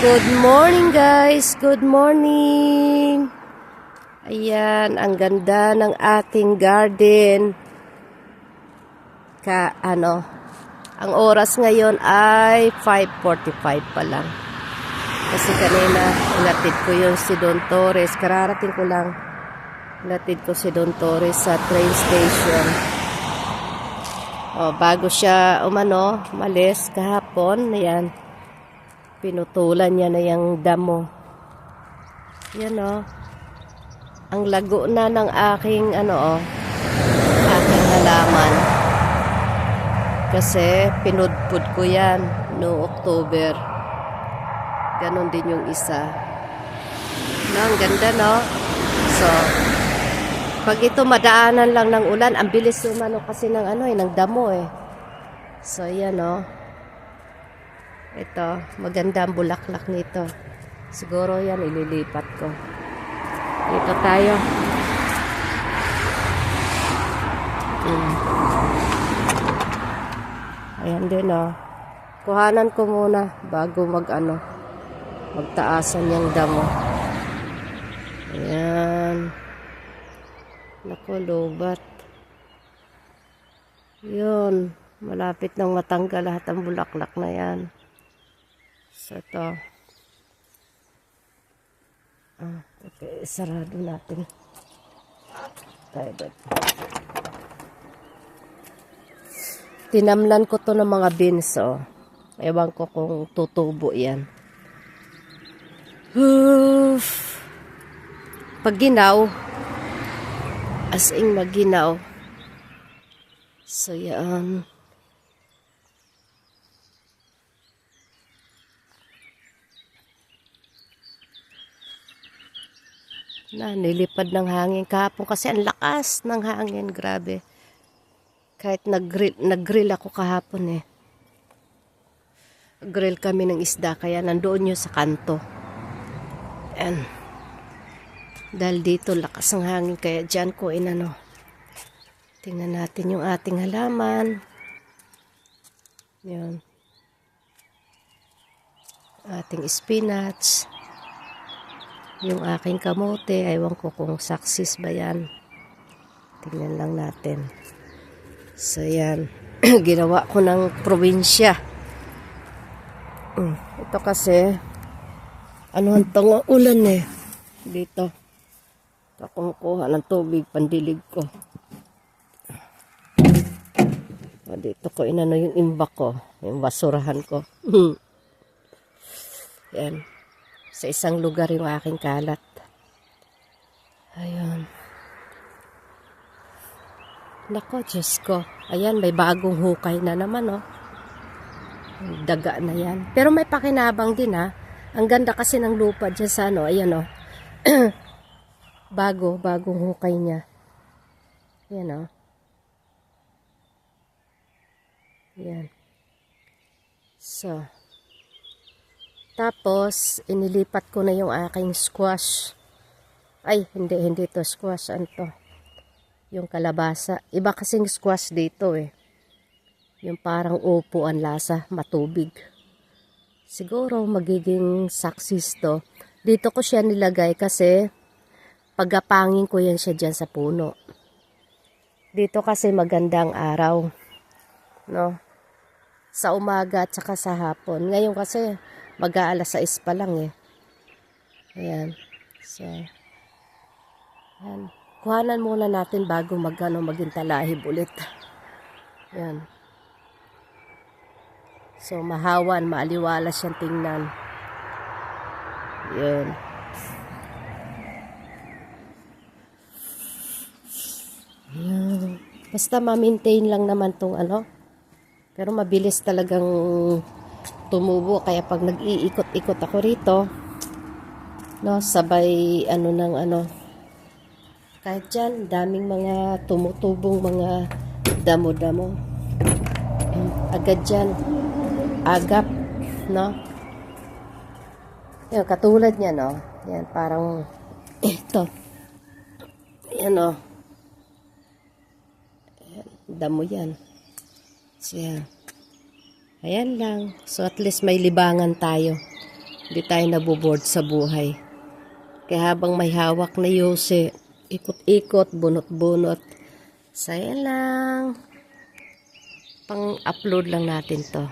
Good morning guys! Good morning! Ayan, ang ganda ng ating garden. Ka, ano, ang oras ngayon ay 5.45 pa lang. Kasi kanina, inatid ko yung si Don Torres. Kararating ko lang. Inatid ko si Don Torres sa train station. O, bago siya umano, malis kahapon, ayan, pinutulan niya na yung damo. Yan o. Ang lago na ng aking ano o, aking halaman. Kasi pinudpud ko yan no October. Ganon din yung isa. No, ang ganda no? So, pag ito madaanan lang ng ulan, ang bilis umano kasi ng ano eh, ng damo eh. So, yan o. Ito, maganda ang bulaklak nito. Siguro yan, ililipat ko. Dito tayo. Mm. Ayan din oh. Kuhanan ko muna bago mag ano, magtaasan yung damo. Ayan. Naku, lobat. Yun. Malapit nang matanggal lahat ang bulaklak na yan. So, ito. Ah, okay, sarado natin. Tayo ba? Tinamlan ko to ng mga beans, oh. Ewan ko kung tutubo yan. Oof. Pag ginaw, as in maginaw. So, yan. Na nilipad ng hangin kahapon kasi ang lakas ng hangin grabe. Kahit nag-grill, nag-grill ako kahapon eh. Grill kami ng isda kaya nandoon yun sa kanto. And dahil dito lakas ng hangin kaya dyan ko inano. Tingnan natin yung ating halaman. Yun ating spinach yung aking kamote, aywan ko kung saksis ba yan. Tingnan lang natin. So, yan. Ginawa ko ng probinsya. Mm, Ito kasi, ano ang tanga ulan eh. Dito. Ito kumukuha ng tubig, pandilig ko. O, dito ko inano yung imbak ko. Yung basurahan ko. yan sa isang lugar yung aking kalat. Ayun. Nako, Diyos ko. Ayan, may bagong hukay na naman, oh. Daga na yan. Pero may pakinabang din, ha. Ang ganda kasi ng lupa dyan sa, ano, ayan, oh. Bago, bagong hukay niya. Ayan, oh. Ayan. So, tapos, inilipat ko na yung aking squash. Ay, hindi, hindi to squash. Ano to? Yung kalabasa. Iba kasing squash dito eh. Yung parang upo ang lasa, matubig. Siguro magiging saksis to. Dito ko siya nilagay kasi pagapangin ko yan siya dyan sa puno. Dito kasi magandang araw. No? Sa umaga at saka sa hapon. Ngayon kasi mag-aalas 6 pa lang eh. Ayan. So, ayan. Kuhanan muna natin bago mag, ano, maging talahib ulit. Ayan. So, mahawan, maaliwalas siyang tingnan. Ayan. Ayan. Basta ma-maintain lang naman tong ano. Pero mabilis talagang tumubo kaya pag nag-iikot-ikot ako rito no sabay ano ng ano kahit dyan daming mga tumutubong mga damo-damo. Agad dyan agap no? Yan katulad niya no? Yan parang ito. Yan o Ayan, damo yan. So yan Ayan lang. So at least may libangan tayo. Hindi tayo naboboard sa buhay. Kaya habang may hawak na Yose, ikot-ikot, bunot-bunot. Saya lang. Pang-upload lang natin to.